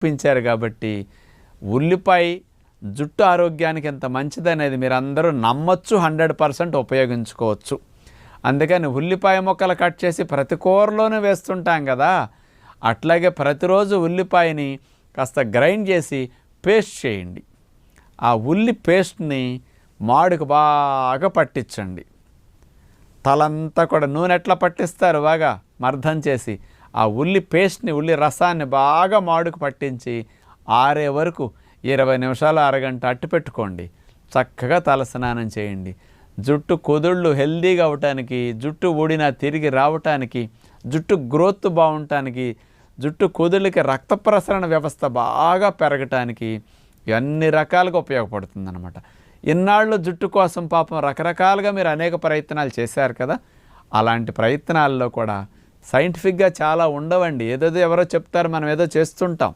చూపించారు కాబట్టి ఉల్లిపాయ జుట్టు ఆరోగ్యానికి ఎంత మంచిదనేది మీరు అందరూ నమ్మొచ్చు హండ్రెడ్ పర్సెంట్ ఉపయోగించుకోవచ్చు. అందుకని ఉల్లిపాయ ముక్కలు కట్ చేసి ప్రతి కూరలోనూ వేస్తుంటాం కదా అట్లాగే ప్రతిరోజు ఉల్లిపాయని కాస్త గ్రైండ్ చేసి పేస్ట్ చేయండి. ఆ ఉల్లి పేస్ట్ని మాడుకు బాగా పట్టించండి. తలంతా కూడా నూనె ఎట్లా పట్టిస్తారు బాగా మర్దం చేసి. ఆ ఉల్లి పేస్ట్ని ఉల్లి రసాన్ని బాగా మాడుకు పట్టించి ఆరే వరకు ఇరవై నిమిషాలు అరగంట అట్టు పెట్టుకోండి. చక్కగా తలస్నానం చేయండి. జుట్టు కుదుళ్ళు హెల్దీగా అవటానికి జుట్టు ఊడిన తిరిగి రావటానికి జుట్టు గ్రోత్ బాగుంటానికి జుట్టు కుదుళ్ళకి రక్త ప్రసరణ వ్యవస్థ బాగా పెరగటానికి అన్ని రకాలుగా ఉపయోగపడుతుంది అనమాట ఇన్నాళ్ళు జుట్టు కోసం పాపం రకరకాలుగా మీరు అనేక ప్రయత్నాలు చేశారు కదా. అలాంటి ప్రయత్నాల్లో కూడా సైంటిఫిక్గా చాలా ఉండవండి. ఏదేదో ఎవరో చెప్తారు మనం ఏదో చేస్తుంటాం.